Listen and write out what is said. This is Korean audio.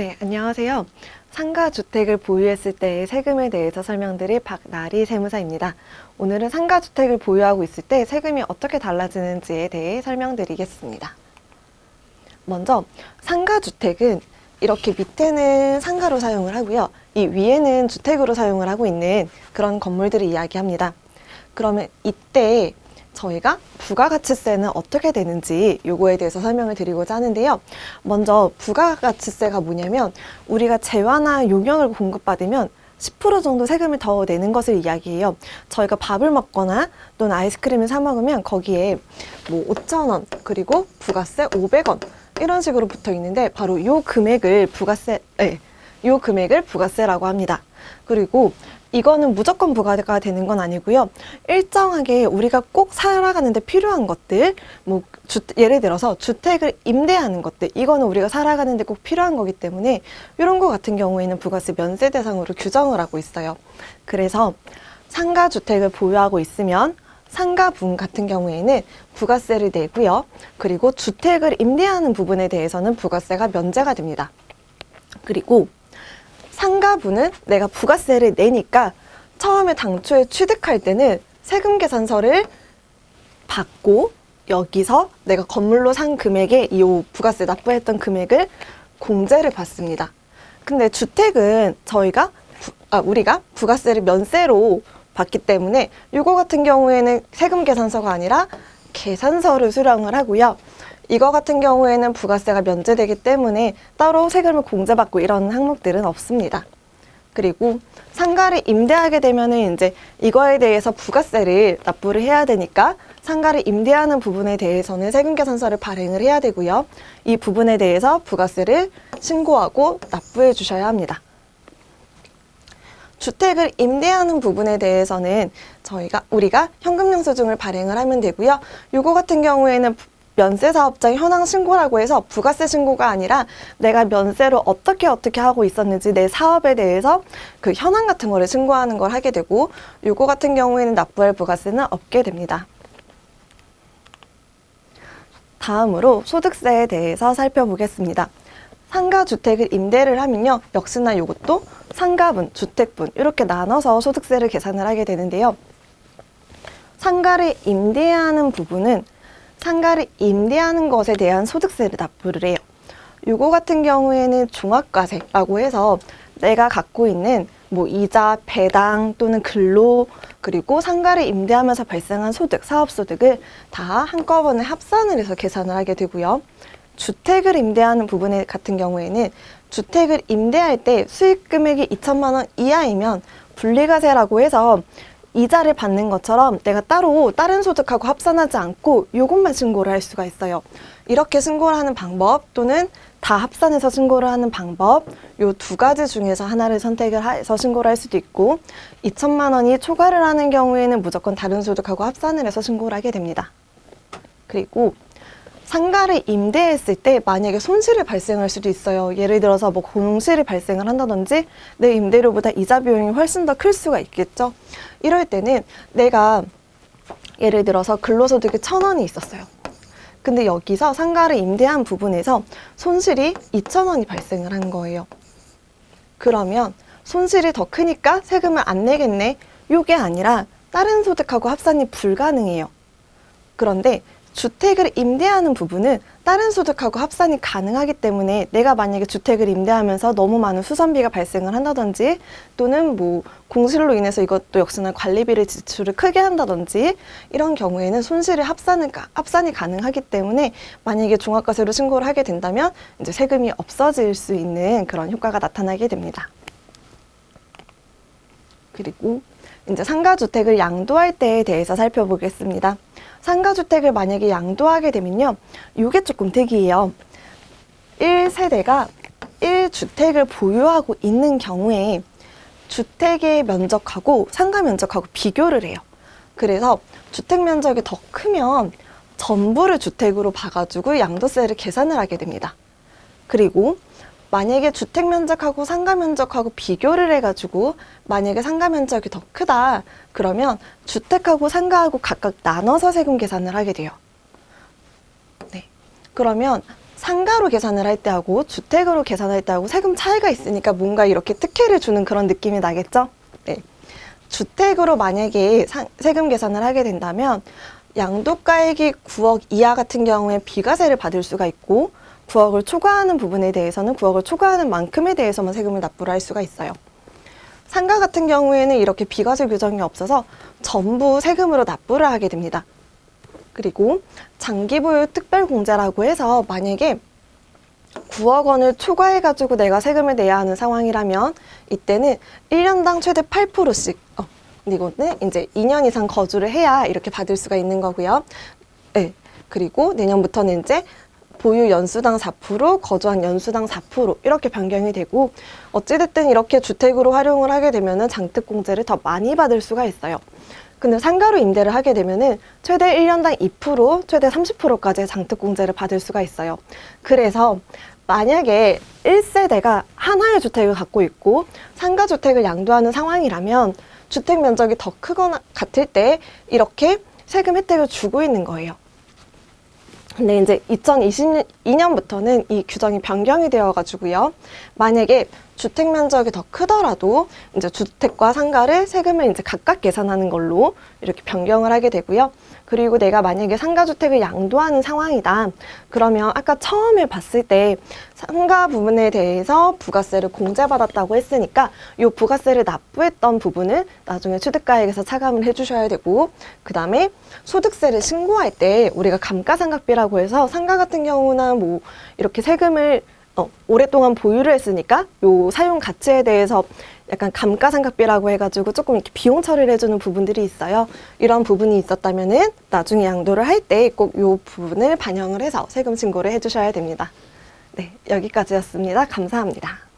네, 안녕하세요. 상가 주택을 보유했을 때의 세금에 대해서 설명드릴 박나리 세무사입니다. 오늘은 상가 주택을 보유하고 있을 때 세금이 어떻게 달라지는지에 대해 설명드리겠습니다. 먼저 상가 주택은 이렇게 밑에는 상가로 사용을 하고요. 이 위에는 주택으로 사용을 하고 있는 그런 건물들을 이야기합니다. 그러면 이때 저희가 부가가치세는 어떻게 되는지 요거에 대해서 설명을 드리고자 하는데요. 먼저 부가가치세가 뭐냐면 우리가 재화나 용역을 공급받으면 10% 정도 세금을 더 내는 것을 이야기해요. 저희가 밥을 먹거나 또는 아이스크림을 사 먹으면 거기에 뭐 5,000원 그리고 부가세 500원 이런 식으로 붙어 있는데 바로 요 금액을 부가세 네, 요 금액을 부가세라고 합니다. 그리고 이거는 무조건 부과가 되는 건 아니고요. 일정하게 우리가 꼭 살아가는데 필요한 것들, 뭐 주, 예를 들어서 주택을 임대하는 것들, 이거는 우리가 살아가는데 꼭 필요한 거기 때문에 이런 거 같은 경우에는 부가세 면세 대상으로 규정을 하고 있어요. 그래서 상가 주택을 보유하고 있으면 상가분 같은 경우에는 부가세를 내고요. 그리고 주택을 임대하는 부분에 대해서는 부가세가 면제가 됩니다. 그리고 상가분은 내가 부가세를 내니까 처음에 당초에 취득할 때는 세금 계산서를 받고 여기서 내가 건물로 산 금액에 이 부가세 납부했던 금액을 공제를 받습니다. 근데 주택은 저희가 부- 아, 우리가 부가세를 면세로 받기 때문에 이거 같은 경우에는 세금 계산서가 아니라 계산서를 수령을 하고요. 이거 같은 경우에는 부가세가 면제되기 때문에 따로 세금을 공제받고 이런 항목들은 없습니다. 그리고 상가를 임대하게 되면은 이제 이거에 대해서 부가세를 납부를 해야 되니까 상가를 임대하는 부분에 대해서는 세금 계산서를 발행을 해야 되고요. 이 부분에 대해서 부가세를 신고하고 납부해 주셔야 합니다. 주택을 임대하는 부분에 대해서는 저희가 우리가 현금 영수증을 발행을 하면 되고요. 요거 같은 경우에는 면세 사업장 현황 신고라고 해서 부가세 신고가 아니라 내가 면세로 어떻게 어떻게 하고 있었는지 내 사업에 대해서 그 현황 같은 거를 신고하는 걸 하게 되고 요거 같은 경우에는 납부할 부가세는 없게 됩니다. 다음으로 소득세에 대해서 살펴보겠습니다. 상가 주택을 임대를 하면요. 역시나 이것도 상가분, 주택분 이렇게 나눠서 소득세를 계산을 하게 되는데요. 상가를 임대하는 부분은 상가를 임대하는 것에 대한 소득세를 납부를 해요. 요거 같은 경우에는 종합과세라고 해서 내가 갖고 있는 뭐 이자, 배당 또는 근로 그리고 상가를 임대하면서 발생한 소득, 사업 소득을 다 한꺼번에 합산을 해서 계산을 하게 되고요. 주택을 임대하는 부분에 같은 경우에는 주택을 임대할 때 수익 금액이 2천만 원 이하이면 분리과세라고 해서 이자를 받는 것처럼 내가 따로 다른 소득하고 합산하지 않고 요것만 신고를 할 수가 있어요. 이렇게 신고를 하는 방법 또는 다 합산해서 신고를 하는 방법 요 두 가지 중에서 하나를 선택을 해서 신고를 할 수도 있고 2천만 원이 초과를 하는 경우에는 무조건 다른 소득하고 합산을 해서 신고를 하게 됩니다. 그리고 상가를 임대했을 때 만약에 손실이 발생할 수도 있어요. 예를 들어서 뭐 공실이 발생을 한다든지 내 임대료보다 이자 비용이 훨씬 더 클 수가 있겠죠. 이럴 때는 내가 예를 들어서 근로소득이 천 원이 있었어요. 근데 여기서 상가를 임대한 부분에서 손실이 이천 원이 발생을 한 거예요. 그러면 손실이 더 크니까 세금을 안 내겠네. 요게 아니라 다른 소득하고 합산이 불가능해요. 그런데 주택을 임대하는 부분은 다른 소득하고 합산이 가능하기 때문에 내가 만약에 주택을 임대하면서 너무 많은 수선비가 발생을 한다든지 또는 뭐 공실로 인해서 이것도 역시나 관리비를 지출을 크게 한다든지 이런 경우에는 손실의 합산은, 가- 합산이 가능하기 때문에 만약에 종합과세로 신고를 하게 된다면 이제 세금이 없어질 수 있는 그런 효과가 나타나게 됩니다. 그리고 이제 상가주택을 양도할 때에 대해서 살펴보겠습니다. 상가주택을 만약에 양도하게 되면요. 이게 조금 특이해요. 1세대가 1주택을 보유하고 있는 경우에 주택의 면적하고 상가 면적하고 비교를 해요. 그래서 주택 면적이 더 크면 전부를 주택으로 봐가지고 양도세를 계산을 하게 됩니다. 그리고 만약에 주택 면적하고 상가 면적하고 비교를 해가지고 만약에 상가 면적이 더 크다 그러면 주택하고 상가하고 각각 나눠서 세금 계산을 하게 돼요. 네. 그러면 상가로 계산을 할 때하고 주택으로 계산할 때하고 세금 차이가 있으니까 뭔가 이렇게 특혜를 주는 그런 느낌이 나겠죠? 네. 주택으로 만약에 상- 세금 계산을 하게 된다면 양도가액이 9억 이하 같은 경우에 비과세를 받을 수가 있고 9억을 초과하는 부분에 대해서는 9억을 초과하는 만큼에 대해서만 세금을 납부를 할 수가 있어요. 상가 같은 경우에는 이렇게 비과세 규정이 없어서 전부 세금으로 납부를 하게 됩니다. 그리고 장기 보유 특별 공제라고 해서 만약에 9억 원을 초과해가지고 내가 세금을 내야 하는 상황이라면 이때는 1년당 최대 8%씩 어, 이거는 이제 2년 이상 거주를 해야 이렇게 받을 수가 있는 거고요. 네. 그리고 내년부터는 이제 보유 연수당 4%, 거주한 연수당 4% 이렇게 변경이 되고 어찌됐든 이렇게 주택으로 활용을 하게 되면은 장특 공제를 더 많이 받을 수가 있어요. 근데 상가로 임대를 하게 되면은 최대 1년당 2%, 최대 30%까지의 장특 공제를 받을 수가 있어요. 그래서 만약에 1세대가 하나의 주택을 갖고 있고 상가 주택을 양도하는 상황이라면 주택 면적이 더 크거나 같을 때 이렇게 세금 혜택을 주고 있는 거예요. 근데 이제 2022년부터는 이 규정이 변경이 되어 가지고요. 만약에 주택 면적이 더 크더라도 이제 주택과 상가를 세금을 이제 각각 계산하는 걸로 이렇게 변경을 하게 되고요. 그리고 내가 만약에 상가 주택을 양도하는 상황이다. 그러면 아까 처음에 봤을 때 상가 부분에 대해서 부가세를 공제받았다고 했으니까 이 부가세를 납부했던 부분을 나중에 취득가액에서 차감을 해주셔야 되고 그 다음에 소득세를 신고할 때 우리가 감가상각비라고 해서 상가 같은 경우나 뭐 이렇게 세금을 어, 오랫동안 보유를 했으니까 요 사용 가치에 대해서 약간 감가상각비라고 해가지고 조금 이렇게 비용 처리를 해주는 부분들이 있어요. 이런 부분이 있었다면은 나중에 양도를 할 때 꼭 요 부분을 반영을 해서 세금 신고를 해주셔야 됩니다. 네, 여기까지였습니다. 감사합니다.